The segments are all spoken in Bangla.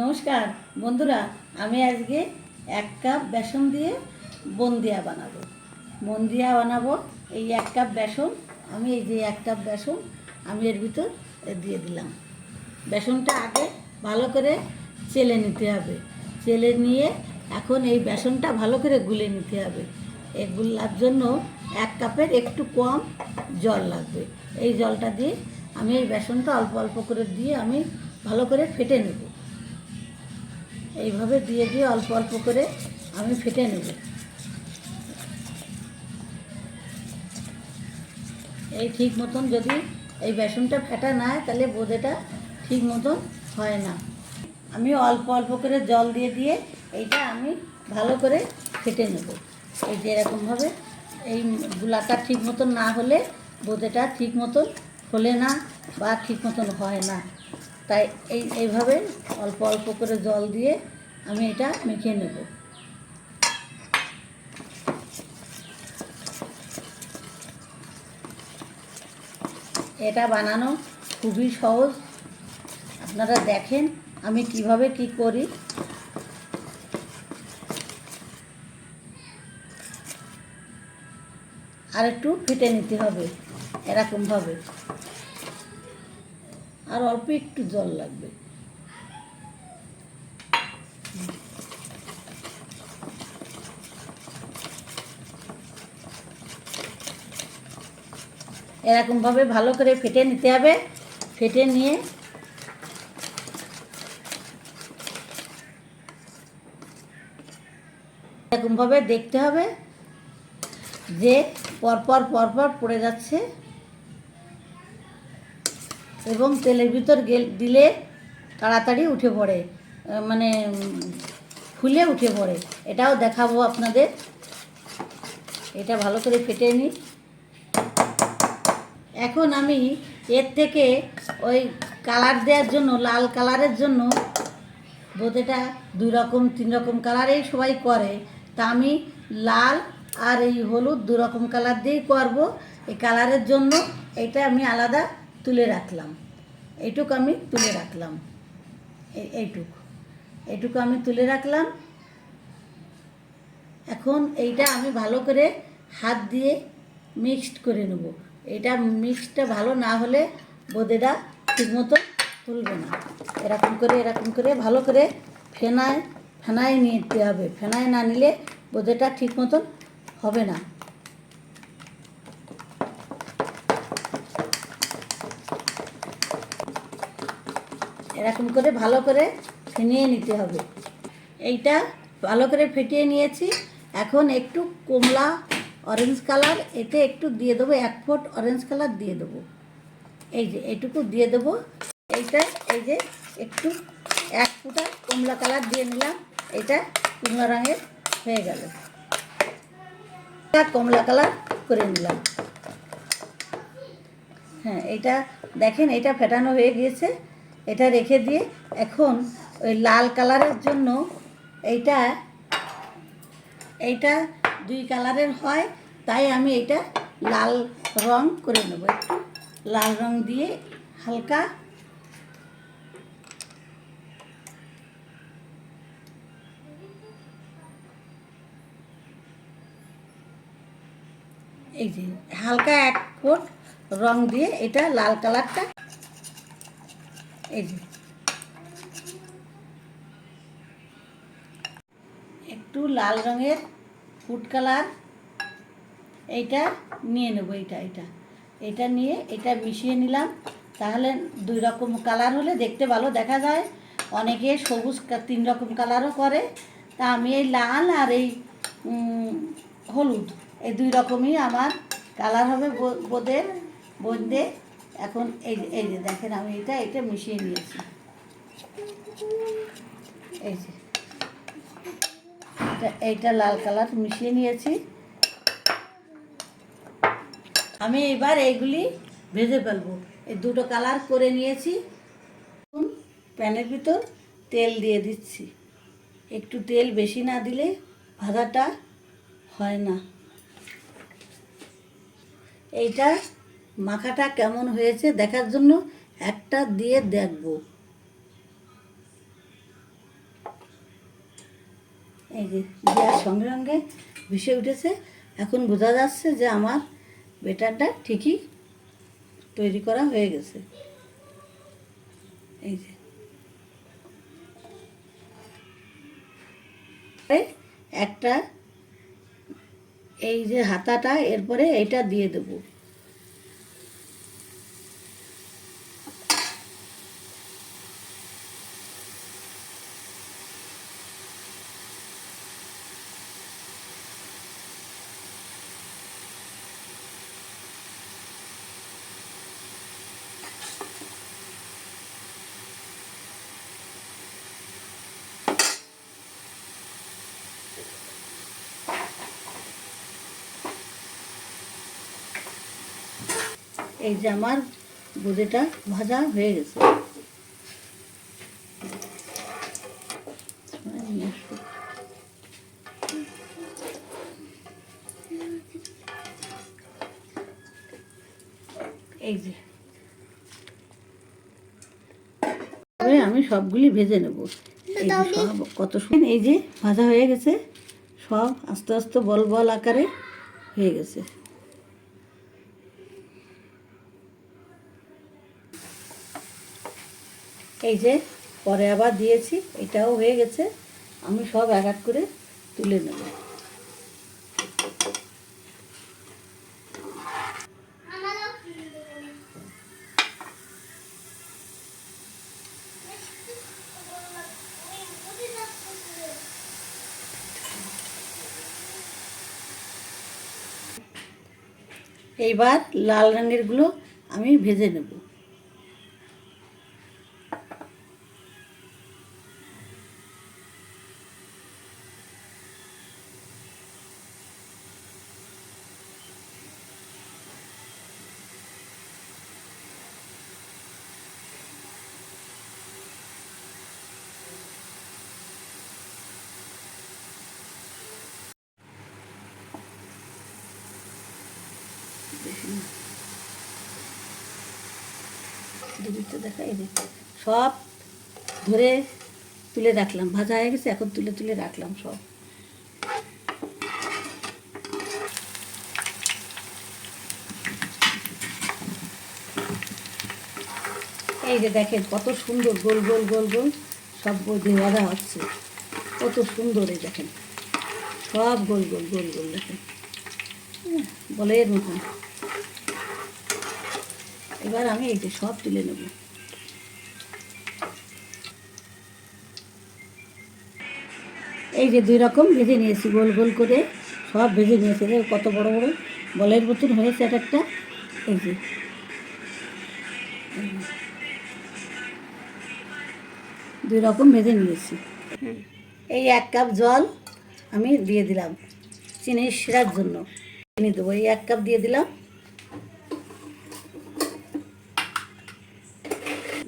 নমস্কার, বন্ধুরা, আমি আজকে এক কাপ বেসন দিয়ে বন্দিয়া বানাবো। বন্দিয়া বানাবো, এই এক কাপ বেসন, আমি এই যে এক কাপ বেসন, আমি এর ভিতর দিয়ে দিলাম। বেসনটা আগে ভালো করে চেলে নিতে হবে। চেলে নিয়ে এখন এই বেসনটা ভালো করে গুলে নিতে হবে। এই গুলার জন্য এক কাপের একটু কম জল লাগবে। এই জলটা দিয়ে আমি এই বেসনটা অল্প অল্প করে দিয়ে আমি ভালো করে ফেটে নেব। এইভাবে দিয়ে দিয়ে অল্প অল্প করে আমি ফেটে নেব। এই ঠিক মতন যদি এই বেসনটা ফেটা না তাহলে বোঁদেটা ঠিক মতন হয় না। আমি অল্প অল্প করে জল দিয়ে দিয়ে এইটা আমি ভালো করে ফেটে নেব। এই যে এরকমভাবে এই গুলাটা ঠিক মতন না হলে বোঁদেটা ঠিক মতন ফোলে না বা ঠিক মতন হয় না। তাই এই এইভাবে অল্প অল্প করে জল দিয়ে আমি এটা মেখে নেব। এটা বানানো খুবই সহজ। আপনারা দেখেন আমি কীভাবে কি করি। আর একটু ফেটে নিতে হবে এরকমভাবে। আর অল্প একটু জল লাগবে। এরকমভাবে ভালো করে ফেটে নিতে হবে। ফেটে নিয়ে এরকমভাবে দেখতে হবে যে পরপর পরপর পড়ে যাচ্ছে। এবং তেলের ভিতর দিলে তাড়াতাড়ি উঠে পড়ে মানে ফুলে উঠে পড়ে। এটাও দেখাবো আপনাদের। এটা ভালো করে ফেটে নিই। এখন আমি এর থেকে ওই কালার দেওয়ার জন্য, লাল কালারের জন্য বোঁদেটা দুই রকম, তিন রকম কালারেই সবাই করে। তা আমি লাল আর এই হলুদ দু রকম কালার দিয়েই করব। এই কালারের জন্য এটা আমি আলাদা তুলে রাখলাম। এইটুকু আমি তুলে রাখলাম। এই এইটুক। এইটুকু আমি তুলে রাখলাম। এখন এইটা আমি ভালো করে হাত দিয়ে মিক্সড করে নেব। এটা মিক্সডটা ভালো না হলে বোঁদেটা ঠিকমতো তুলবে না। এরকম করে এরকম করে, ভালো করে ফেনায় ফেনায় নিতে হবে। ফেনায় না নিলে বোঁদেটা ঠিক মতন হবে না। এরকম করে ভালো করে ফেনিয়ে নিতে হবে। এইটা ভালো করে ফেটিয়ে নিয়েছি। এখন একটু কমলা অরেঞ্জ কালার এতে একটু দিয়ে দেবো, এক ফুট অরেঞ্জ কালার দিয়ে দেবো। এই যে এইটুকু দিয়ে দেবো। এইটা, এই যে, একটু এক ফুটা কমলা কালার দিয়ে নিলাম। এটা কমলা রঙের হয়ে গেল। কমলা কালার করে নিলাম। হ্যাঁ এটা দেখেন এটা ফেটানো হয়ে গিয়েছে। এটা রেখে দিয়ে এখন ওই লাল কালারের জন্য এইটা এইটা দুই কালারের হয়, তাই আমি এটা লাল রং করে নেব। একটু লাল রং দিয়ে হালকা এই যে হালকা এক ফুট রং দিয়ে এটা লাল কালারটা এই একটু লাল রঙের ফুড কালার। এইটা নিয়ে নেব, এইটা এটা এটা নিয়ে এটা মিশিয়ে নিলাম। তাহলে দুই রকম কালার হলে দেখতে ভালো, দেখা যায়। অনেকে সবুজ তিন রকম কালারও করে। তা আমি এই লাল আর এই হলুদ, এই দুই রকমই আমার কালার হবে বোঁদের, বোঁদে। এখন এই এই যে দেখেন আমি এটা এটা মিশিয়ে নিয়েছি। এই যে এইটা লাল কালার মিশিয়ে নিয়েছি। আমি এবার এইগুলি ভেজে ফেলব। এই দুটো কালার করে নিয়েছি। প্যানের ভিতর তেল দিয়ে দিচ্ছি। একটু তেল বেশি না দিলে ভাজাটা হয় না। এইটা মাখাটা কেমন হয়েছে দেখার জন্য একটা দিয়ে দেখব। এই যে দেওয়ার সঙ্গে সঙ্গে ভেসে উঠেছে। এখন বোঝা যাচ্ছে যে আমার বেটারটা ঠিকই তৈরি করা হয়ে গেছে। এই যে। একটা, এই যে হাতাটা, এরপরে এইটা দিয়ে দেবো। এই যে আমার বোঁদেটা ভাজা হয়ে গেছে। এই যে। আমি সবগুলি ভেজে নেব। এই যে সব কত সুন্দর। এই যে ভাজা হয়ে গেছে সব আস্তে আস্তে বল বল আকারে হয়ে গেছে। এই যে, পরে আবার দিয়েছি, এটাও হয়ে গেছে। আমি সব এক এক করে তুলে নেব। এইবার লাল রঙেরগুলো আমি ভেজে নেব। দিদিটা দেখা এই সব ধরে তুলে রাখলাম ভাজা হয়ে গেছে এখন তুলে তুলে রাখলাম সব। এই যে দেখেন কত সুন্দর গোল গোল গোল গোল সব ভাজা হচ্ছে। কত সুন্দর এই দেখেন। সব গোল গোল গোল গোল দেখেন। হ্যাঁ, বলে এর মতন। এবার আমি এই যে সব তুলে নেব। এই যে দুই রকম ভেজে নিয়েছি গোল গোল করে সব ভেজে নিয়েছি। কত বড় বড় বলের মতন হয়েছে এক একটা। এই যে। দুই রকম ভেজে নিয়েছি। এই এক কাপ জল আমি দিয়ে দিলাম। চিনি শিরার জন্য। চিনি দেবো। এই এক কাপ দিয়ে দিলাম।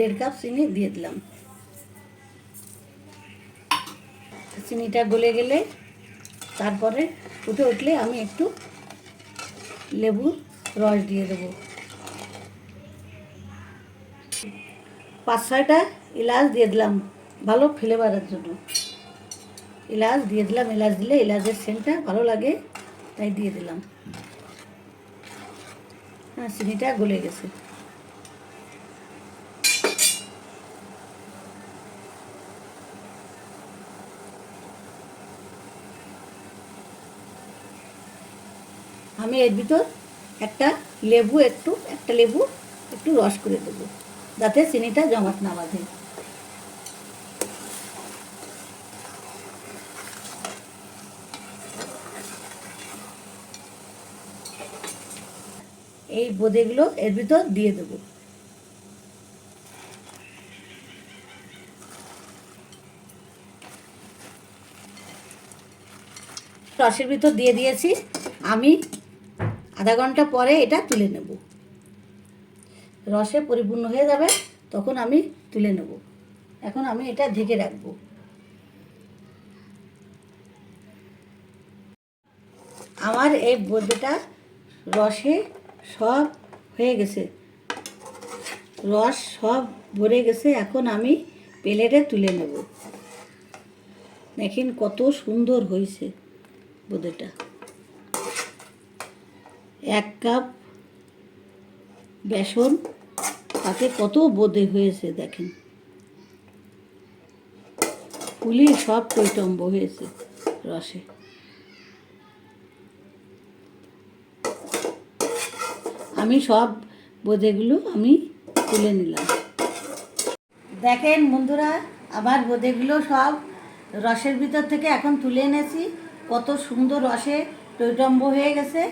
দেড় কাপ চিনি দিয়ে দিলাম। চিনিটা গলে গেলে তারপরে ফুটে উঠলে আমি একটু লেবু রস দিয়ে দেবো। পাঁচ ছয়টা এলাচ দিয়ে দিলাম ভালো ফ্লেভারের জন্য। এলাচ দিয়ে দিলাম, এলাচ দিলে এলাচের সেন্টটা ভালো লাগে, তাই দিয়ে দিলাম। হ্যাঁ চিনিটা গলে গেছে। আমি এর ভিতর একটা লেবু একটু, একটা লেবু একটু রস করে দেবো, যাতে চিনিটা জমাট না বাঁধে। এই বোঁদেগুলো এর ভিতর দিয়ে দেবো। রসের ভিতর দিয়ে দিয়েছি। আমি আধা ঘণ্টা পরে এটা তুলে নেব। রসে পরিপূর্ণ হয়ে যাবে, তখন আমি তুলে নেব। এখন আমি এটা ঢেকে রাখব। আমার এই বোঁদেটা রসে সব হয়ে গেছে। রস সব ভরে গেছে, এখন আমি প্লেটে তুলে নেব। দেখেন কত সুন্দর হয়েছে বোঁদেটা এক কাপ বেসন। তাতে কত বোঁদে হয়েছে দেখেন। ফুলি সব টৈটম্ব হয়েছে রসে। আমি সব বোঁদেগুলো আমি তুলে নিলাম। দেখেন বন্ধুরা, আবার বোঁদেগুলো সব রসের ভিতর থেকে এখন তুলে এনেছি। কত সুন্দর রসে টৈটম্ব হয়ে গেছে।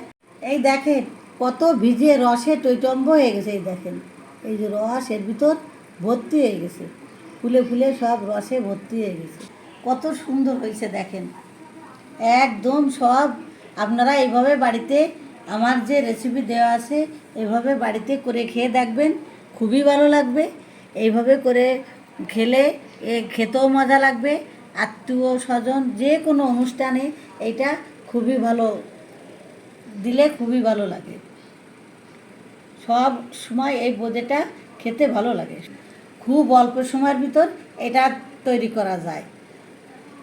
এই দেখেন, কত ভিজে রসে টৈটম্ব হয়ে গেছে, এই দেখেন। এই যে রস এর ভিতর ভর্তি হয়ে গেছে। ফুলে ফুলে সব রসে ভর্তি হয়ে গেছে। কত সুন্দর হয়েছে, দেখেন। একদম সব, আপনারা এইভাবে বাড়িতে, আমার যে রেসিপি দেওয়া আছে, এভাবে বাড়িতে করে খেয়ে দেখবেন, খুবই ভালো লাগবে। এইভাবে করে খেলে, এ খেতেও মজা লাগবে। আত্মীয় স্বজন যে কোনো অনুষ্ঠানে এটা খুবই ভালো দিলে খুবই ভালো লাগে। সব সময় এই বোঁদেটা খেতে ভালো লাগে। খুব অল্প সময়ের ভিতর এটা তৈরি করা যায়।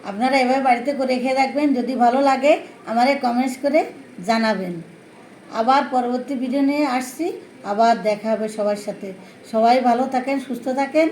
আপনারা এভাবে বাড়িতে করে খেয়ে রাখবেন যদি ভালো লাগে আমারে কমেন্টস করে জানাবেন। আবার পরবর্তী ভিডিও নিয়ে আসছি। আবার দেখা হবে সবার সাথে। সবাই ভালো থাকেন, সুস্থ থাকেন।